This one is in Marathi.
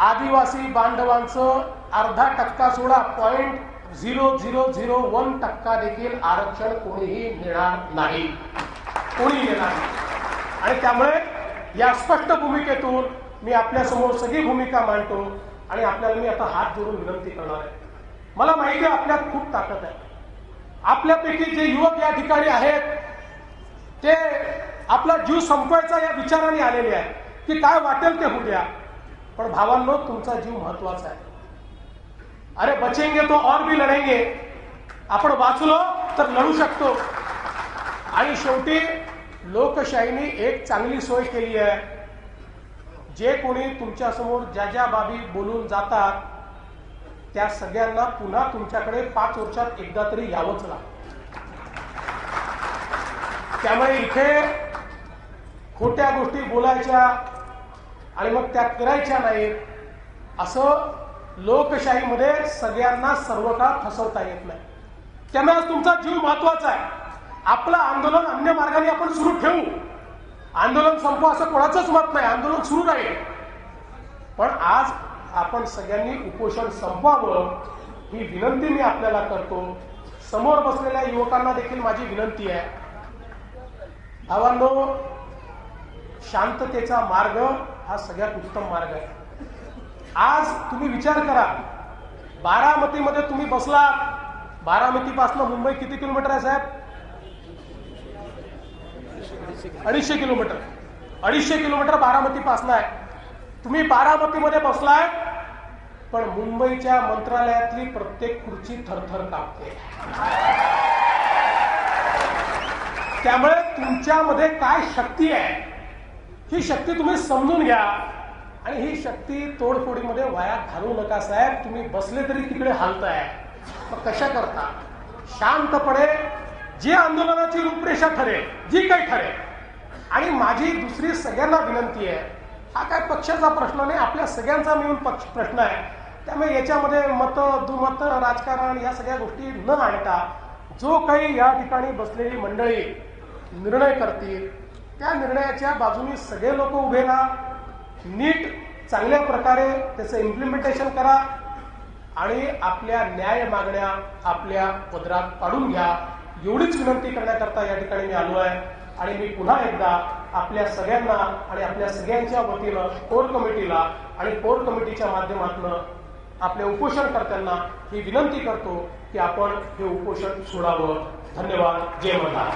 आदिवासी बांधवांचं अर्धा टक्का सोडा. Point zero zero zero one टक्का देखील आरक्षण कोणीही मिळणार नाही. कोणी येणार नाही. आणि त्यामुळे या स्पष्ट भूमिकेतून मी आपल्यासमोर सगळी भूमिका मांडतो आणि आपल्याला मी आता हात जोडून विनंती करणार आहे. मला माहिती आहे आपल्यात खूप ताकद आहे. आपल्यापैकी जे युवक या ठिकाणी आहेत ते आपला जीव संपवायचा या विचाराने आलेले आहे की काय वाटेल ते होऊ द्या. पण भावांनो तुमचा जीव महत्त्वाचा आहे. अरे बचेंगे तो और भी लढेंगे आपण वाचलो तर लढू शकतो. आणि शेवटी लोकशाहीने एक चांगली सोय केली आहे. जे कोणी तुमच्यासमोर ज्या ज्या बाबी बोलून जातात त्या सगळ्यांना पुन्हा तुमच्याकडे पाच वर्षात एकदा तरी यावंच लागतं. त्यामुळे इथे खोट्या गोष्टी बोलायच्या आणि मग त्या करायच्या नाहीत असं लोकशाहीमध्ये सगळ्यांना सर्व काळ फसवता येत नाही. त्यामुळे आज तुमचा जीव महत्त्वाचा आहे. आपलं आंदोलन अन्य मार्गाने आपण सुरू ठेवू. आंदोलन संपू असं कोणाचंच मत नाही. आंदोलन सुरू राहील. पण आज आपण सगळ्यांनी उपोषण संपवावं ही विनंती मी आपल्याला करतो. समोर बसलेल्या युवकांना देखील माझी विनंती आहे. भावांनो शांततेचा मार्ग हा सगळ्यात उत्तम मार्ग आहे. आज तुम्ही विचार करा बारामतीमध्ये तुम्ही बसला बारामतीपासून मुंबई किती किलोमीटर आहे साहेब? अडीचशे किलोमीटर. अडीचशे किलोमीटर बारामतीपासून आहे. तुम्ही बारामतीमध्ये बसलाय पण मुंबईच्या मंत्रालयातली प्रत्येक खुर्ची थरथर कापते. त्यामुळे तुमच्यामध्ये काय शक्ती आहे? ही शक्ती तुम्ही समजून घ्या. आणि ही शक्ती तोडफोडीमध्ये वाया घालू नका साहेब. तुम्ही बसले तरी तिकडे हालताय. मग कशा करता? शांतपणे जी आंदोलनाची रूपरेषा ठरेल जी काही ठरेल. आणि माझी दुसरी सगळ्यांना विनंती आहे हा काय पक्षाचा प्रश्न नाही आपल्या सगळ्यांचा मिळून पक्ष प्रश्न आहे. त्यामुळे याच्यामध्ये मत दुमत राजकारण या सगळ्या गोष्टी न आणता जो काही या ठिकाणी बसलेली मंडळी निर्णय करतील त्या निर्णयाच्या बाजूने सगळे लोक उभे राहा नीट चांगल्या प्रकारे त्याचं इम्प्लिमेंटेशन करा आणि आपल्या न्याय मागण्या आपल्या पदरात पाडून घ्या. एवढीच विनंती करण्याकरता या ठिकाणी मी आलो आहे आणि मी पुन्हा एकदा आपल्या सगळ्यांना आणि आपल्या सगळ्यांच्या वतीनं कोर कमिटीला आणि कोर कमिटीच्या माध्यमातून आपल्या उपोषणकर्त्यांना ही विनंती करतो की आपण हे उपोषण सोडावं. धन्यवाद. जय मल्हार.